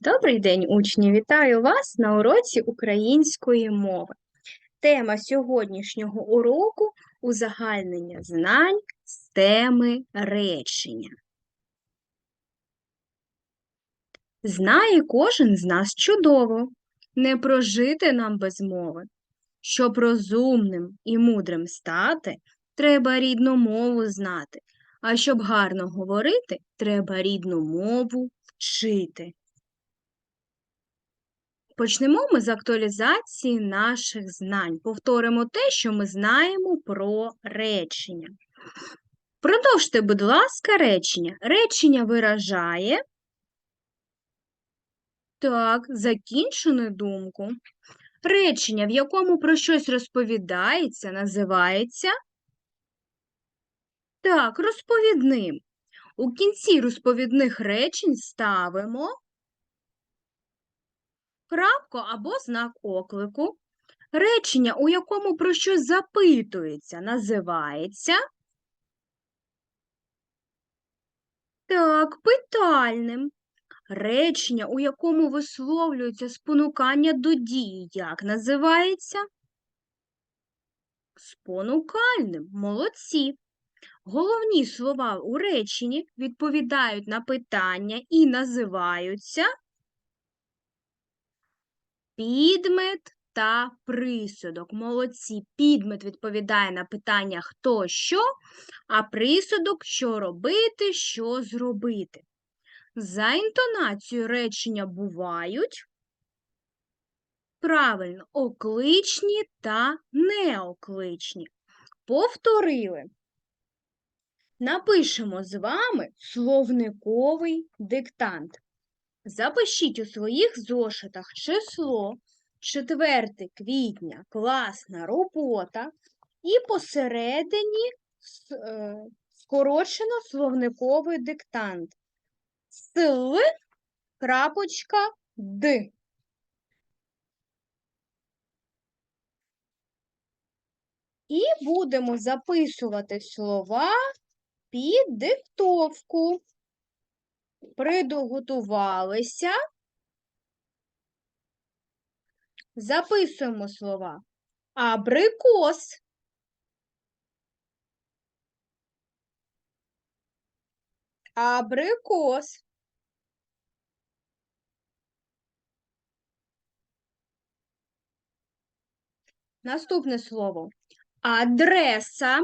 Добрий день, учні! Вітаю вас на уроці української мови. Тема сьогоднішнього уроку узагальнення знань з теми речення. Знає кожен з нас чудово, не прожити нам без мови. Щоб розумним і мудрим стати, треба рідну мову знати, а щоб гарно говорити, треба рідну мову вчити. Почнемо ми з актуалізації наших знань. Повторимо те, що ми знаємо про речення. Продовжте, будь ласка, речення. Речення виражає так, закінчену думку. Речення, в якому про щось розповідається, називається так, розповідним. У кінці розповідних речень ставимо крапку або знак оклику. Речення, у якому про щось запитується, називається так, питальним. Речення, у якому висловлюється спонукання до дії, як називається? Спонукальним. Молодці. Головні слова у реченні відповідають на питання і називаються підмет та присудок. Молодці. Підмет відповідає на питання хто що, а присудок що робити, що зробити. За інтонацією речення бувають правильно окличні та неокличні. Повторили. Напишемо з вами словниковий диктант. Запишіть у своїх зошитах число 4 квітня класна робота і посередині е, скорочено словниковий диктант. С крапочка Д. І будемо записувати слова під диктовку. Приготувалися. Записуємо слова. Абрикос. Абрикос. Наступне слово. Адреса.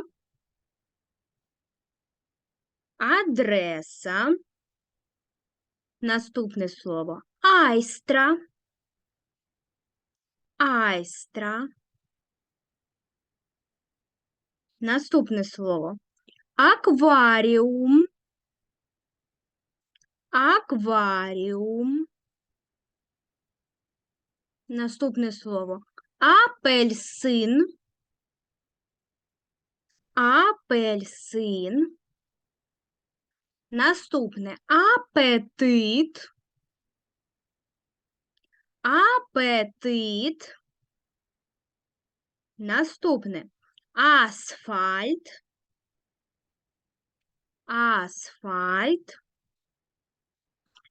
Адреса. Наступне слово. Айстра. Айстра. Наступне слово. Акваріум. Акваріум. Наступне слово. Апельсин. Апельсин. Наступне апетит. Апетит. Наступне асфальт. Асфальт.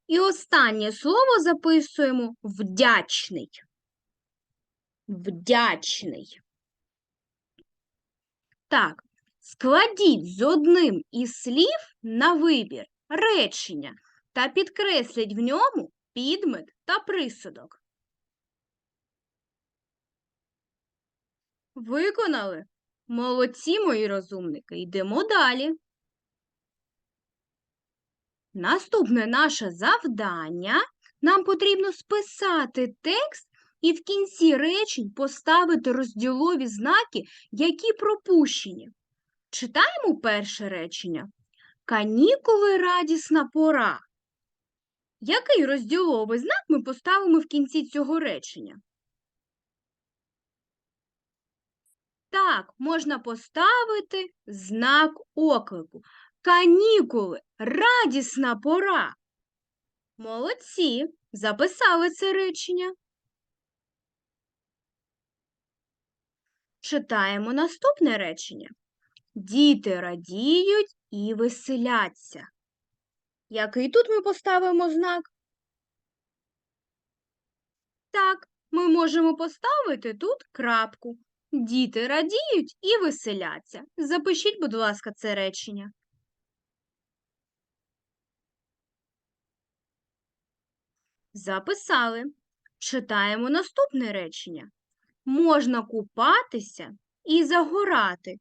І останнє слово записуємо вдячний. Вдячний. Так, складіть з одним із слів на вибір речення та підкресліть в ньому підмет та присудок. Виконали? Молодці, мої розумники. Йдемо далі. Наступне наше завдання. Нам потрібно списати текст і в кінці речень поставити розділові знаки, які пропущені. Читаємо перше речення. Канікули радісна пора. Який розділовий знак ми поставимо в кінці цього речення? Так, можна поставити знак оклику. Канікули, радісна пора. Молодці, записали це речення. Читаємо наступне речення. Діти радіють і веселяться. Який тут ми поставимо знак? Так, ми можемо поставити тут крапку. Діти радіють і веселяться. Запишіть, будь ласка, це речення. Записали. Читаємо наступне речення. Можна купатися і загорати,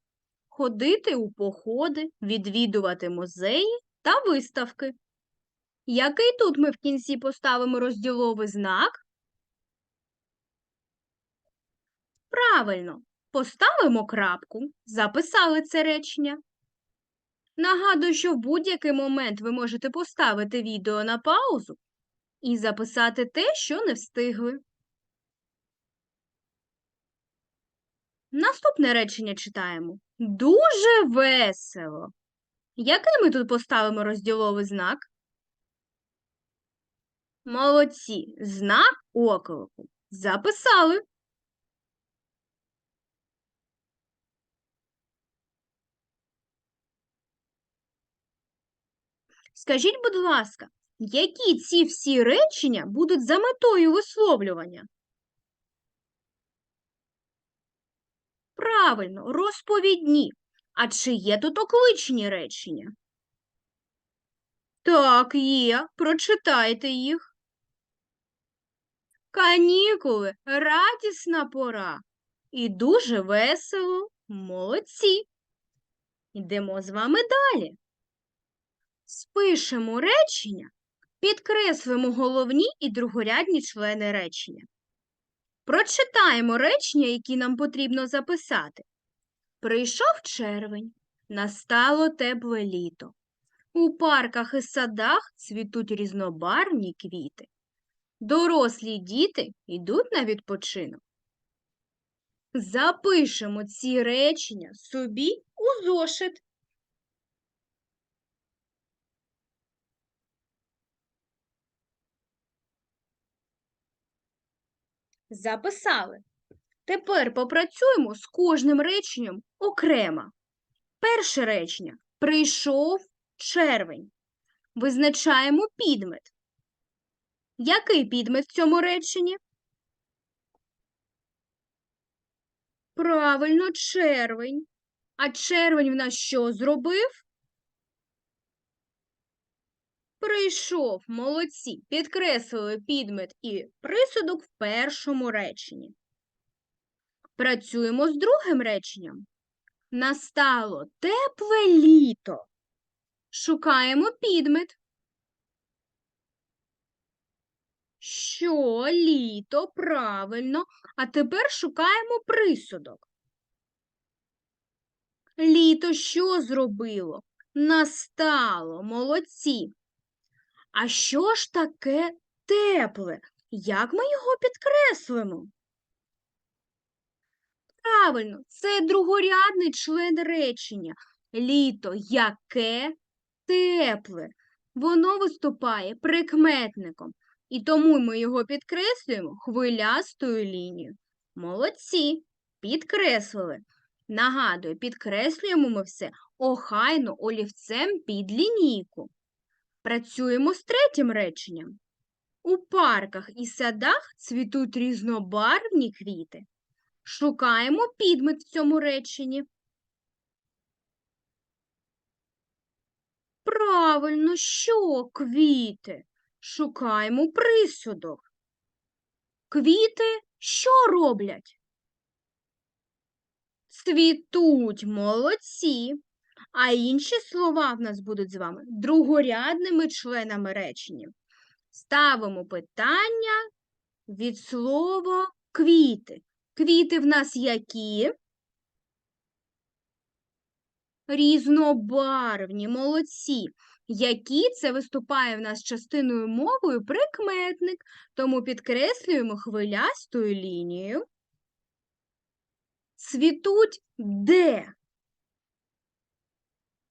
ходити у походи, відвідувати музеї та виставки. Який тут ми в кінці поставимо розділовий знак? Правильно, поставимо крапку, записали це речення. Нагадую, що в будь-який момент ви можете поставити відео на паузу і записати те, що не встигли. Наступне речення читаємо. Дуже весело. Який ми тут поставимо розділовий знак? Молодці. Знак оклику. Записали. Скажіть, будь ласка, які ці всі речення будуть за метою висловлювання? Правильно, розповідні. А чи є тут окличні речення? Так, є. Прочитайте їх. Канікули радісна пора. І дуже весело. Молодці. Йдемо з вами далі. Спишемо речення, підкреслимо головні і другорядні члени речення. Прочитаємо речення, які нам потрібно записати. Прийшов червень, настало тепле літо. У парках і садах цвітуть різнобарвні квіти. Дорослі діти йдуть на відпочинок. Запишемо ці речення собі у зошит. Записали. Тепер попрацюємо з кожним реченням окремо. Перше речення. Прийшов червень. Визначаємо підмет. Який підмет в цьому реченні? Правильно, червень. А червень в нас що зробив? Прийшов, молодці, підкреслили підмет і присудок в першому реченні. Працюємо з другим реченням. Настало тепле літо. Шукаємо підмет. Що літо, правильно, а тепер шукаємо присудок. Літо що зробило? Настало, молодці. А що ж таке тепле? Як ми його підкреслимо? Правильно, це другорядний член речення. Літо яке тепле. Воно виступає прикметником, і тому ми його підкреслюємо хвилястою лінією. Молодці, підкреслили. Нагадую, підкреслюємо ми все охайно олівцем під лінійку. Працюємо з третім реченням. У парках і садах цвітуть різнобарвні квіти. Шукаємо підмет в цьому реченні. Правильно, що квіти? Шукаємо присудок. Квіти що роблять? Цвітуть молодці. А інші слова в нас будуть з вами другорядними членами речення. Ставимо питання від слова квіти. Квіти в нас які? Різнобарвні, молодці. Які це виступає в нас частиною мовою прикметник, тому підкреслюємо хвилястою лінією. Цвітуть де?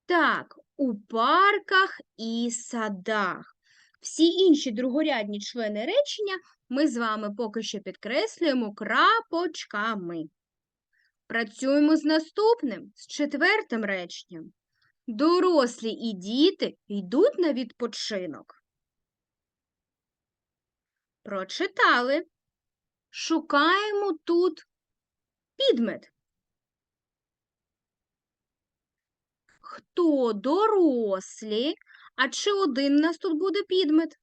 Так, у парках і садах. Всі інші другорядні члени речення ми з вами поки що підкреслюємо крапочками. Працюємо з наступним, з четвертим реченням. Дорослі і діти йдуть на відпочинок. Прочитали. Шукаємо тут підмет. Хто дорослі? А чи один у нас тут буде підмет?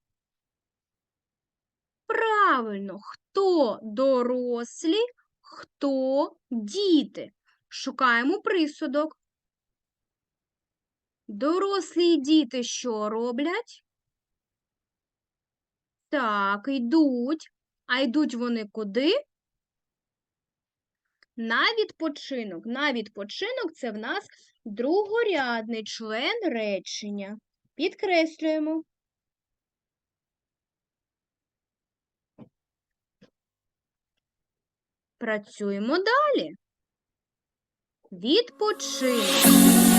Правильно, хто дорослі, хто діти. Шукаємо присудок. Дорослі і діти що роблять? Так, йдуть. А йдуть вони куди? На відпочинок. На відпочинок це в нас другорядний член речення. Підкреслюємо. Працюємо далі. Відпочинок.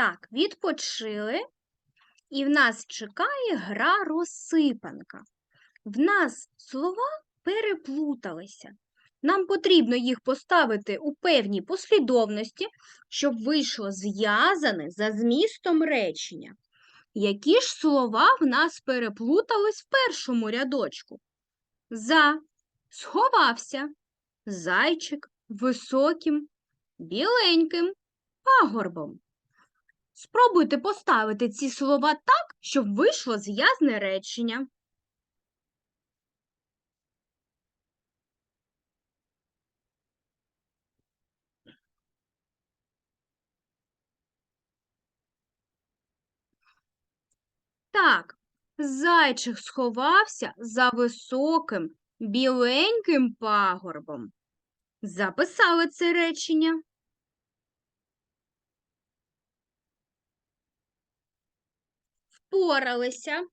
Так, відпочили. І в нас чекає гра розсипанка. В нас слова переплуталися. Нам потрібно їх поставити у певній послідовності, щоб вийшло зв'язане за змістом речення. Які ж слова в нас переплутались в першому рядочку? За сховався, зайчик високим, біленьким пагорбом. Спробуйте поставити ці слова так, щоб вийшло зв'язне речення. Так, зайчик сховався за високим біленьким пагорбом. Записали це речення. Впоралися.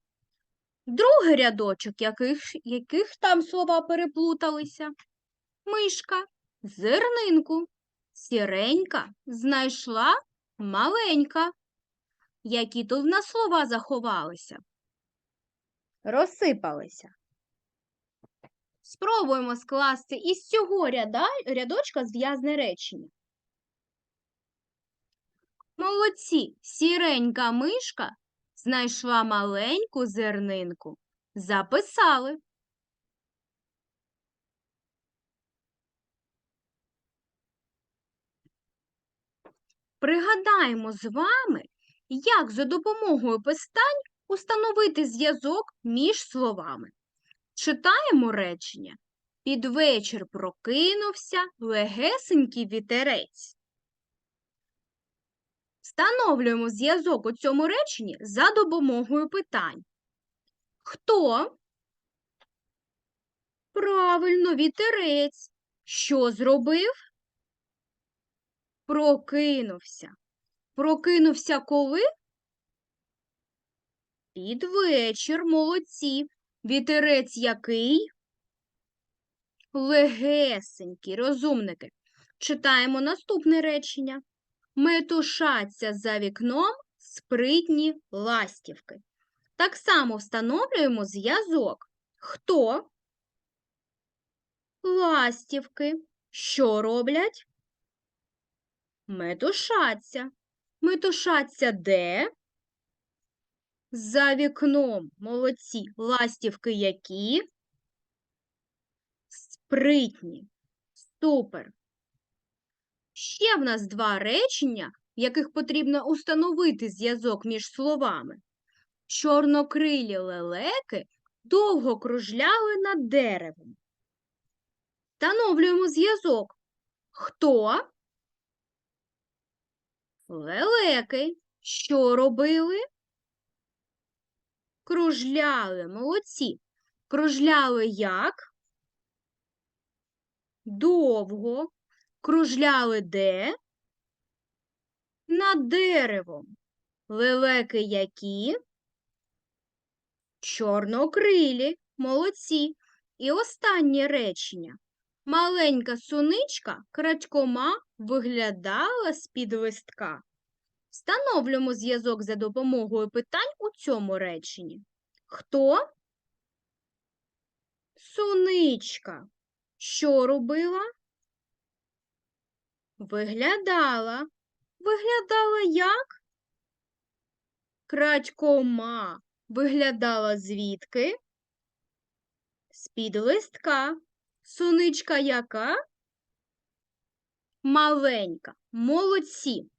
Другий рядочок, яких, яких там слова переплуталися. Мишка, зернинку, сіренька, знайшла маленька. Які тут в нас слова заховалися? Розсипалися. Спробуємо скласти із цього ряда, рядочка зв'язне речення. Молодці, сіренька мишка знайшла маленьку зернинку. Записали. Пригадаємо з вами, як за допомогою пистань установити зв'язок між словами. Читаємо речення. Під вечір прокинувся легесенький вітерець. Встановлюємо зв'язок у цьому реченні за допомогою питань. Хто? Правильно, вітерець. Що зробив? Прокинувся. Прокинувся коли? Під вечір, молодці. Вітерець який? Легесенький, розумники. Читаємо наступне речення. Метушаться за вікном спритні ластівки. Так само встановлюємо зв'язок. Хто? Ластівки. Що роблять? Метушаться. Метушаться де? За вікном. Молодці. Ластівки які? Спритні. Супер. Ще в нас два речення, в яких потрібно установити зв'язок між словами. Чорнокрилі лелеки довго кружляли над деревом. Встановлюємо зв'язок. Хто? Лелеки. Що робили? Кружляли. Молодці. Кружляли як? Довго. Кружляли де? Над деревом. Лелеки які? Чорнокрилі. Молодці. І останнє речення. Маленька суничка крадькома виглядала з-під листка. Встановлюємо зв'язок за допомогою питань у цьому реченні. Хто? Суничка. Що робила? Виглядала. Виглядала як? Крадькома. Виглядала звідки? З-під листка. Суничка яка? Маленька. Молодці.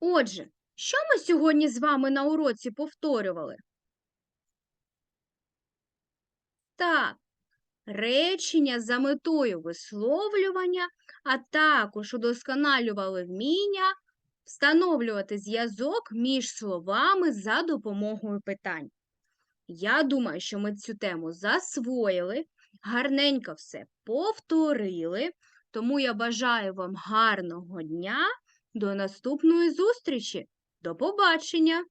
Отже, що ми сьогодні з вами на уроці повторювали? Так, речення за метою висловлювання, а також удосконалювали вміння встановлювати зв'язок між словами за допомогою питань. Я думаю, що ми цю тему засвоїли, гарненько все повторили, тому я бажаю вам гарного дня. До наступної зустрічі. До побачення!